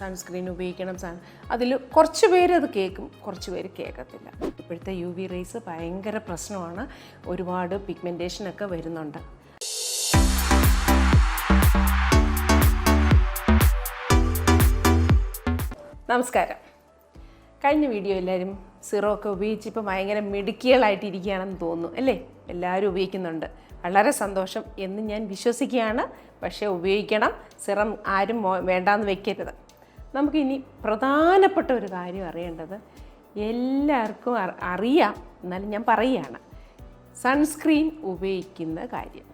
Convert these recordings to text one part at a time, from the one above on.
Sunscreen ഉപയോഗിക്കണം sun അതിൽ കുറച്ച് പേര് അത് കേൾക്കും കുറച്ച് പേര് കേൾക്കത്തില്ല. ഇപ്പോഴത്തെ യു വി റേസ് ഭയങ്കര പ്രശ്നമാണ്. ഒരുപാട് പിഗ്മെന്റേഷനൊക്കെ വരുന്നുണ്ട്. നമസ്കാരം. കഴിഞ്ഞ വീഡിയോ എല്ലാവരും സിറോ ഒക്കെ ഉപയോഗിച്ച് ഇപ്പോൾ ഭയങ്കര മെഡിക്കലായിട്ടിരിക്കുകയാണെന്ന് തോന്നുന്നു അല്ലേ? എല്ലാവരും ഉപയോഗിക്കുന്നുണ്ട്. വളരെ സന്തോഷം എന്ന് ഞാൻ വിശ്വസിക്കുകയാണ്. പക്ഷേ ഉപയോഗിക്കണം. സിറം ആരും വേണ്ടാന്ന് വെക്കരുത്. നമുക്കിനി പ്രധാനപ്പെട്ട ഒരു കാര്യം അറിയേണ്ടത് എല്ലാവർക്കും അറിയാം എന്നാലും ഞാൻ പറയുകയാണ്. സൺസ്ക്രീൻ ഉപയോഗിക്കുന്ന കാര്യം.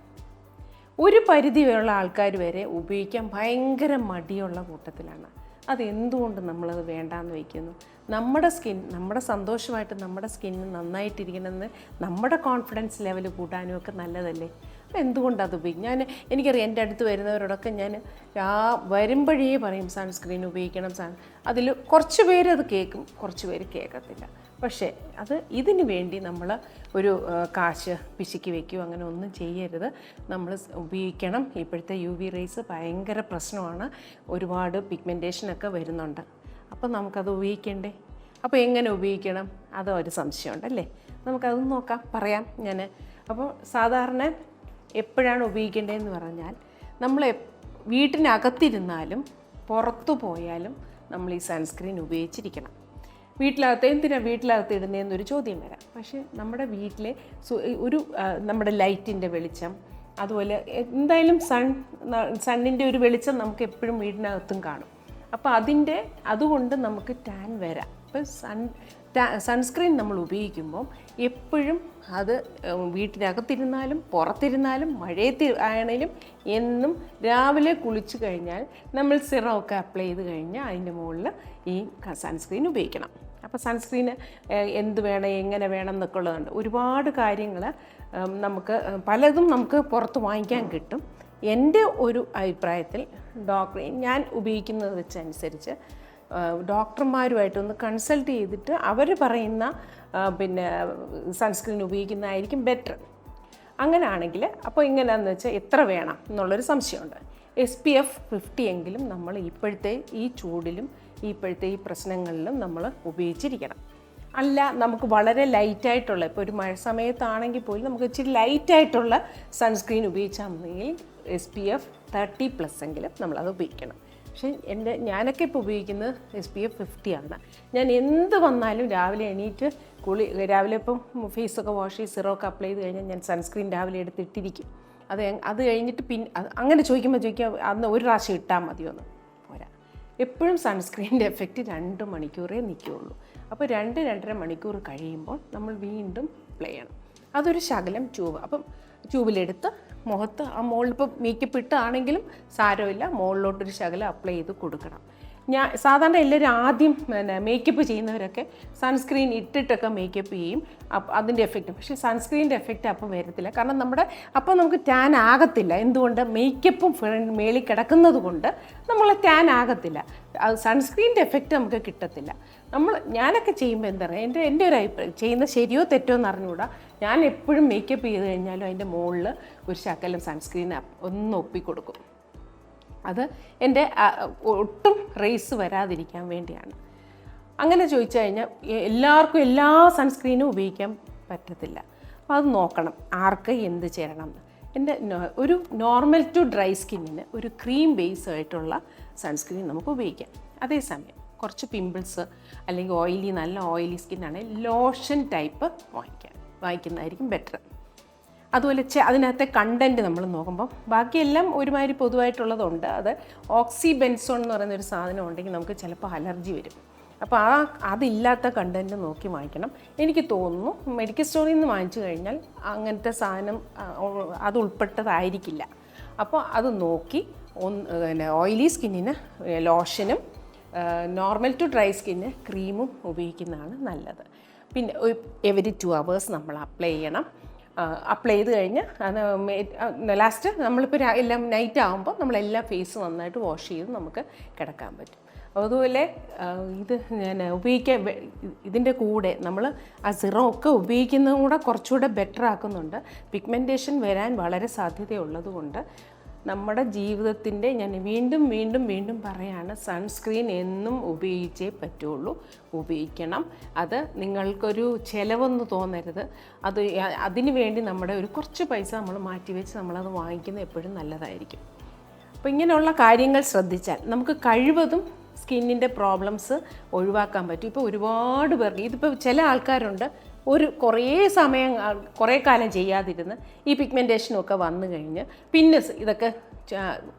ഒരു പരിധിയുള്ള ആൾക്കാർ വരെ ഉപയോഗിക്കാൻ ഭയങ്കര മടിയുള്ള കൂട്ടത്തിലാണ്. അതെന്തുകൊണ്ട് നമ്മളത് വേണ്ടാന്ന് വയ്ക്കുന്നു? നമ്മുടെ സ്കിൻ നമ്മുടെ സന്തോഷമായിട്ട് നമ്മുടെ സ്കിന്ന് നന്നായിട്ടിരിക്കണമെന്ന് നമ്മുടെ കോൺഫിഡൻസ് ലെവൽ കൂട്ടാനും ഒക്കെ നല്ലതല്ലേ? അപ്പോൾ എന്തുകൊണ്ടത് ഉപയോഗിക്കും ഞാൻ എനിക്കറിയാം എന്റെ അടുത്ത് വരുന്നവരോടൊക്കെ ഞാൻ ആ വരുമ്പോഴേ പറയും സൺസ്ക്രീൻ ഉപയോഗിക്കണം സൺ അതിൽ കുറച്ച് പേര് അത് കേൾക്കും കുറച്ച് പേര് കേൾക്കത്തില്ല. പക്ഷേ അത് ഇതിന് വേണ്ടി നമ്മൾ ഒരു കാശ് പിശുക്കി വെക്കുകയോ അങ്ങനെ ഒന്നും ചെയ്യരുത്. നമ്മൾ ഉപയോഗിക്കണം. ഇപ്പോഴത്തെ യു വി റേസ് ഭയങ്കര പ്രശ്നമാണ്. ഒരുപാട് പിഗ്മെന്റേഷനൊക്കെ വരുന്നുണ്ട്. അപ്പോൾ നമുക്കത് ഉപയോഗിക്കണ്ടേ? അപ്പോൾ എങ്ങനെ ഉപയോഗിക്കണം? അത് ഒരു സംശയമുണ്ടല്ലേ നമുക്കതൊന്ന് നോക്കാം പറയാം ഞാൻ അപ്പോൾ സാധാരണ എപ്പോഴാണ് ഉപയോഗിക്കേണ്ടതെന്ന് പറഞ്ഞാൽ നമ്മൾ വീട്ടിനകത്തിരുന്നാലും പുറത്തു പോയാലും നമ്മൾ ഈ സൺസ്ക്രീൻ ഉപയോഗിച്ചിരിക്കണം. വീട്ടിലകത്ത് എന്തിനാണ് വീട്ടിലകത്ത് ഇടുന്നതെന്നൊരു ചോദ്യം വരാം. പക്ഷേ നമ്മുടെ വീട്ടിലെ ഒരു നമ്മുടെ ലൈറ്റിന്റെ വെളിച്ചം അതുപോലെ എന്തായാലും സൺ സണ്ണിന്റെ ഒരു വെളിച്ചം നമുക്ക് എപ്പോഴും വീടിനകത്തും കാണും. അപ്പോൾ അതിന്റെ അതുകൊണ്ട് നമുക്ക് ടാൻ വരാം. അപ്പോൾ സൺ സൺസ്ക്രീൻ നമ്മൾ ഉപയോഗിക്കുമ്പോൾ എപ്പോഴും അത് വീട്ടിനകത്തിരുന്നാലും പുറത്തിരുന്നാലും മഴയത്ത് ആണെങ്കിലും എന്നും രാവിലെ കുളിച്ചു കഴിഞ്ഞാൽ നമ്മൾ സിറമൊക്കെ അപ്ലൈ ചെയ്ത് കഴിഞ്ഞാൽ അതിന്റെ മുകളിൽ ഈ സൺസ്ക്രീൻ ഉപയോഗിക്കണം. അപ്പോൾ സൺസ്ക്രീന് എന്ത് വേണം എങ്ങനെ വേണം എന്നൊക്കെ ഉള്ളതുണ്ട് ഒരുപാട് കാര്യങ്ങൾ നമുക്ക് പലതും നമുക്ക് പുറത്ത് വാങ്ങിക്കാൻ കിട്ടും. എന്റെ ഒരു അഭിപ്രായത്തിൽ ഡോക്ടർ ഞാൻ ഉപയോഗിക്കുന്നത് വെച്ചനുസരിച്ച് ഡോക്ടർമാരുമായിട്ടൊന്ന് കൺസൾട്ട് ചെയ്തിട്ട് അവർ പറയുന്ന പിന്നെ സൺസ്ക്രീൻ ഉപയോഗിക്കുന്നതായിരിക്കും ബെറ്റർ. അങ്ങനെയാണെങ്കിൽ അപ്പോൾ ഇങ്ങനെയാണെന്ന് വെച്ചാൽ എത്ര വേണം എന്നുള്ളൊരു സംശയമുണ്ട്. എസ് പി എഫ് ഫിഫ്റ്റി എങ്കിലും നമ്മൾ ഇപ്പോഴത്തെ ഈ ചൂടിലും ഇപ്പോഴത്തെ ഈ പ്രശ്നങ്ങളിലും നമ്മൾ ഉപയോഗിച്ചിരിക്കണം. അല്ല നമുക്ക് വളരെ ലൈറ്റായിട്ടുള്ള ഇപ്പോൾ ഒരു മഴ സമയത്താണെങ്കിൽ പോലും നമുക്ക് ഇച്ചിരി ലൈറ്റായിട്ടുള്ള സൺസ്ക്രീൻ ഉപയോഗിച്ചാൽ മതിയെങ്കിൽ S P F thirty plus എങ്കിലും നമ്മളത് ഉപയോഗിക്കണം. പക്ഷേ എന്റെ ഞാനൊക്കെ ഇപ്പോൾ ഉപയോഗിക്കുന്നത് എസ് പി എഫ് ഫിഫ്റ്റി ആണ്. ഞാൻ എന്ത് വന്നാലും രാവിലെ എണീറ്റ് കുളി രാവിലെ ഇപ്പം ഫേസൊക്കെ വാഷ് ചെയ്ത് സിറമൊക്കെ അപ്ലൈ ചെയ്ത് കഴിഞ്ഞാൽ ഞാൻ സൺസ്ക്രീൻ രാവിലെ എടുത്തിട്ടിരിക്കും അത് അത് കഴിഞ്ഞിട്ട് പിന്നെ അങ്ങനെ ചോദിക്കുമ്പോൾ ചോദിക്കുക അന്ന് ഒരു പ്രാവശ്യം ഇട്ടാൽ മതിയോന്ന് പോരാ. എപ്പോഴും സൺസ്ക്രീനിന്റെ എഫക്റ്റ് രണ്ട് മണിക്കൂറേ നിൽക്കുകയുള്ളൂ അപ്പോൾ രണ്ട് രണ്ടര മണിക്കൂർ കഴിയുമ്പോൾ നമ്മൾ വീണ്ടും അപ്ലൈ ചെയ്യണം. അതൊരു ശകലം ട്യൂബ് അപ്പം ട്യൂബിലെടുത്ത് മുഖത്ത് ആ മോളിപ്പോൾ മേക്കപ്പ് ഇട്ടാണെങ്കിലും സാരമില്ല. മുകളിലോട്ടൊരു ശകലം അപ്ലൈ ചെയ്ത് കൊടുക്കണം. ഞാൻ സാധാരണ എല്ലാവരും ആദ്യം പിന്നെ മേക്കപ്പ് ചെയ്യുന്നവരൊക്കെ സൺസ്ക്രീൻ ഇട്ടിട്ടൊക്കെ മേക്കപ്പ് ചെയ്യും. അതിന്റെ എഫക്റ്റ് പക്ഷേ സൺസ്ക്രീനിന്റെ എഫക്റ്റ് അപ്പം വരത്തില്ല. കാരണം നമ്മുടെ അപ്പം നമുക്ക് ടാൻ ആകത്തില്ല. എന്തുകൊണ്ട്? മേക്കപ്പും മേളിൽ കിടക്കുന്നത് കൊണ്ട് നമ്മൾ ടാൻ ആകത്തില്ല. അത് സൺസ്ക്രീനിന്റെ എഫക്റ്റ് നമുക്ക് കിട്ടത്തില്ല. നമ്മൾ ഞാനൊക്കെ ചെയ്യുമ്പോൾ എന്താ പറയുക എന്റെ എന്റെ ഒരു അഭിപ്രായം ചെയ്യുന്ന ശരിയോ തെറ്റോ എന്ന് അറിഞ്ഞുകൂടാ. ഞാൻ എപ്പോഴും മേക്കപ്പ് ചെയ്ത് കഴിഞ്ഞാലും അതിന്റെ മുകളിൽ ഒരു ശകലം സൺസ്ക്രീൻ ഒന്ന് ഒപ്പിക്കൊടുക്കും. അത് എന്റെ ഒട്ടും റേസ് വരാതിരിക്കാൻ വേണ്ടിയാണ്. അങ്ങനെ ചോദിച്ചു കഴിഞ്ഞാൽ എല്ലാവർക്കും എല്ലാ സൺസ്ക്രീനും ഉപയോഗിക്കാൻ പറ്റത്തില്ല. അപ്പോൾ അത് നോക്കണം ആർക്ക് എന്ത് എന്ന്. എന്റെ ഒരു നോർമൽ ടു ഡ്രൈ സ്കിന്നിന് ഒരു ക്രീം ബേസ് ആയിട്ടുള്ള സൺസ്ക്രീൻ നമുക്ക് ഉപയോഗിക്കാം. അതേസമയം കുറച്ച് പിമ്പിൾസ് അല്ലെങ്കിൽ ഓയിലി നല്ല ഓയിലി സ്കിന്നാണെങ്കിൽ ലോഷൻ ടൈപ്പ് വാങ്ങിക്കാം. വാങ്ങിക്കുന്നതായിരിക്കും ബെറ്റർ അതുപോലെ അതിനകത്തെ കണ്ടന്റ് നമ്മൾ നോക്കുമ്പം ബാക്കിയെല്ലാം ഒരുമാതിരി പൊതുവായിട്ടുള്ളതുണ്ട്. അത് ഓക്സി ബെൻസോൺ എന്ന് പറയുന്ന ഒരു സാധനം ഉണ്ടെങ്കിൽ നമുക്ക് ചിലപ്പോൾ അലർജി വരും. അപ്പോൾ ആ അതില്ലാത്ത കണ്ടന്റ് നോക്കി വാങ്ങിക്കണം. എനിക്ക് തോന്നുന്നു മെഡിക്കൽ സ്റ്റോറിൽ നിന്ന് വാങ്ങിച്ചു കഴിഞ്ഞാൽ അങ്ങനത്തെ സാധനം അത് ഉൾപ്പെട്ടതായിരിക്കില്ല. അപ്പോൾ അത് നോക്കി ഒന്ന് പിന്നെ ഓയിലി സ്കിന്നിന് ലോഷനും നോർമൽ ടു ഡ്രൈ സ്കിന്ന് ക്രീമും ഉപയോഗിക്കുന്നതാണ് നല്ലത്. പിന്നെ എവരി ടു അവേഴ്സ് നമ്മൾ അപ്ലൈ ചെയ്യണം. അപ്ലൈ ചെയ്ത് കഴിഞ്ഞ് ലാസ്റ്റ് നമ്മളിപ്പോൾ എല്ലാം നൈറ്റ് ആകുമ്പോൾ നമ്മളെല്ലാ ഫേസ് നന്നായിട്ട് വാഷ് ചെയ്ത് നമുക്ക് കിടക്കാൻ പറ്റും. അതുപോലെ ഇത് ഞാൻ ഉപയോഗിക്കാൻ ഇതിന്റെ കൂടെ നമ്മൾ ആ സിറോ ഒക്കെ ഉപയോഗിക്കുന്നതും കൂടെ കുറച്ചുകൂടെ ബെറ്റർ ആക്കുന്നുണ്ട്. പിഗ്മെന്റേഷൻ വരാൻ വളരെ സാധ്യതയുള്ളത് കൊണ്ട് നമ്മുടെ ജീവിതത്തിന്റെ ഞാൻ വീണ്ടും വീണ്ടും വീണ്ടും പറയാണ് സൺസ്ക്രീൻ എന്നും ഉപയോഗിച്ചേ പറ്റുള്ളൂ. ഉപയോഗിക്കണം. അത് നിങ്ങൾക്കൊരു ചിലവെന്ന് തോന്നരുത്. അത് അതിനു വേണ്ടി നമ്മുടെ ഒരു കുറച്ച് പൈസ നമ്മൾ മാറ്റിവെച്ച് നമ്മളത് വാങ്ങിക്കുന്നത് എപ്പോഴും നല്ലതായിരിക്കും. അപ്പോൾ ഇങ്ങനെയുള്ള കാര്യങ്ങൾ ശ്രദ്ധിച്ചാൽ നമുക്ക് കഴിവതും സ്കിന്നിന്റെ പ്രോബ്ലംസ് ഒഴിവാക്കാൻ പറ്റും. ഇപ്പോൾ ഒരുപാട് പേർക്ക് ഇതിപ്പോൾ ചില ആൾക്കാരുണ്ട്. ഒരു കുറേ സമയം കുറേ കാലം ചെയ്യാതിരുന്ന് ഈ പിഗ്മെന്റേഷനും ഒക്കെ വന്നു കഴിഞ്ഞ് പിന്നെ ഇതൊക്കെ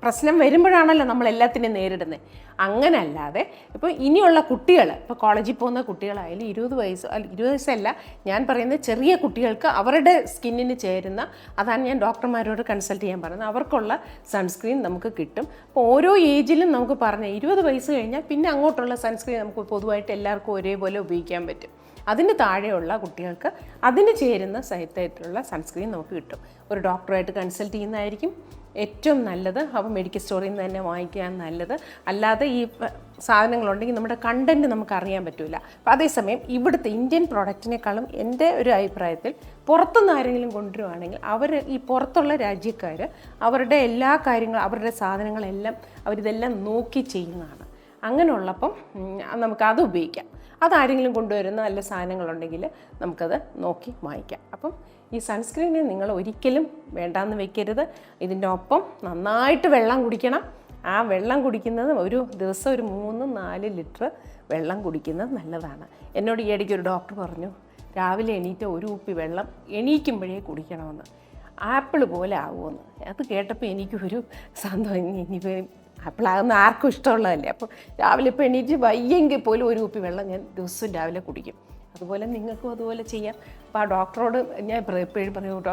പ്രശ്നം വരുമ്പോഴാണല്ലോ നമ്മൾ എല്ലാത്തിനെയും നേരിടുന്നത് അങ്ങനല്ലാതെ ഇപ്പോൾ ഇനിയുള്ള കുട്ടികൾ ഇപ്പോൾ കോളേജിൽ പോകുന്ന കുട്ടികളായാലും ഇരുപത് വയസ്സ് ഇരുപത് വയസ്സല്ല ഞാൻ പറയുന്നത് ചെറിയ കുട്ടികൾക്ക് അവരുടെ സ്കിന്നിന് ചേരുന്ന അതാണ് ഞാൻ ഡോക്ടർമാരോട് കൺസൾട്ട് ചെയ്യാൻ പറയുന്നത് അവർക്കുള്ള സൺസ്ക്രീൻ നമുക്ക് കിട്ടും. അപ്പോൾ ഓരോ ഏജിലും നമുക്ക് പറഞ്ഞ ഇരുപത് വയസ്സ് കഴിഞ്ഞാൽ പിന്നെ അങ്ങോട്ടുള്ള സൺസ്ക്രീൻ നമുക്ക് പൊതുവായിട്ട് എല്ലാവർക്കും ഒരേപോലെ ഉപയോഗിക്കാൻ പറ്റും. അതിന് താഴെയുള്ള കുട്ടികൾക്ക് അതിന് ചേരുന്ന സഹിതമായിട്ടുള്ള സൺസ്ക്രീൻ നമുക്ക് കിട്ടും. ഒരു ഡോക്ടറായിട്ട് കൺസൾട്ട് ചെയ്യുന്നതായിരിക്കും ഏറ്റവും നല്ലത്. അപ്പോൾ മെഡിക്കൽ സ്റ്റോറിൽ നിന്ന് തന്നെ വാങ്ങിക്കാൻ നല്ലത്. അല്ലാതെ ഈ സാധനങ്ങളുണ്ടെങ്കിൽ നമ്മുടെ കണ്ടന്റ് നമുക്ക് അറിയാൻ പറ്റില്ല അപ്പോൾ അതേസമയം ഇവിടുത്തെ ഇന്ത്യൻ പ്രോഡക്റ്റിനേക്കാളും എന്റെ ഒരു അഭിപ്രായത്തിൽ പുറത്തുനിന്ന് ആരെങ്കിലും കൊണ്ടുവരുവാണെങ്കിൽ അവർ ഈ പുറത്തുള്ള രാജ്യക്കാർ അവരുടെ എല്ലാ കാര്യങ്ങളും അവരുടെ സാധനങ്ങളെല്ലാം അവരിതെല്ലാം നോക്കി ചെയ്യുന്നതാണ്. അങ്ങനെയുള്ളപ്പം നമുക്ക് അത് ഉപയോഗിക്കാം. അതാരെങ്കിലും കൊണ്ടുവരുന്ന നല്ല സാധനങ്ങളുണ്ടെങ്കിൽ നമുക്കത് നോക്കി വാങ്ങിക്കാം. അപ്പം ഈ സൺസ്ക്രീനെ നിങ്ങൾ ഒരിക്കലും വേണ്ടാന്ന് വെക്കരുത്. ഇതിന്റെ ഒപ്പം നന്നായിട്ട് വെള്ളം കുടിക്കണം. ആ വെള്ളം കുടിക്കുന്നത് ഒരു ദിവസം ഒരു മൂന്ന് നാല് ലിറ്റർ വെള്ളം കുടിക്കുന്നത് നല്ലതാണ്. എന്നോട് ഈ ഇടയ്ക്ക് ഒരു ഡോക്ടർ പറഞ്ഞു രാവിലെ എണീറ്റ ഒരു കുപ്പി വെള്ളം എണീക്കുമ്പോഴേ കുടിക്കണമെന്ന്. ആപ്പിൾ പോലെ ആവുമെന്ന്. അത് കേട്ടപ്പോൾ എനിക്കൊരു സന്തോഷം ഇനിയിപ്പോൾ ആപ്പിളാകുന്ന ആർക്കും ഇഷ്ടമുള്ളതല്ലേ. അപ്പോൾ രാവിലെ ഇപ്പോൾ എണീറ്റ് വയ്യെങ്കിൽ പോലും ഒരു കുപ്പി വെള്ളം ഞാൻ ദിവസവും രാവിലെ കുടിക്കും. അതുപോലെ നിങ്ങൾക്കും അതുപോലെ ചെയ്യാം. അപ്പോൾ ആ ഡോക്ടറോട് ഞാൻ എപ്പോഴും പറയും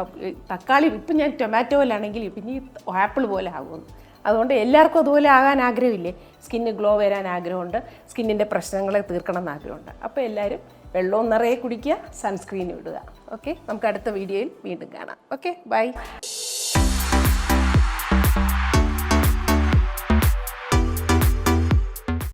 തക്കാളി ഇപ്പം ഞാൻ ടൊമാറ്റോയിലാണെങ്കിൽ പിന്നെ ആപ്പിൾ പോലെ ആകുമെന്ന്. അതുകൊണ്ട് എല്ലാവർക്കും അതുപോലെ ആകാൻ ആഗ്രഹമില്ലേ? സ്കിന്ന് ഗ്ലോ വരാൻ ആഗ്രഹമുണ്ട്. സ്കിന്നിന്റെ പ്രശ്നങ്ങളെ തീർക്കണം എന്ന് ആഗ്രഹമുണ്ട്. അപ്പോൾ എല്ലാവരും വെള്ളവും നിറയെ കുടിക്കുക സൺസ്ക്രീനും ഇടുക. ഓക്കെ? നമുക്ക് അടുത്ത വീഡിയോയിൽ വീണ്ടും കാണാം. ഓക്കെ? ബൈ.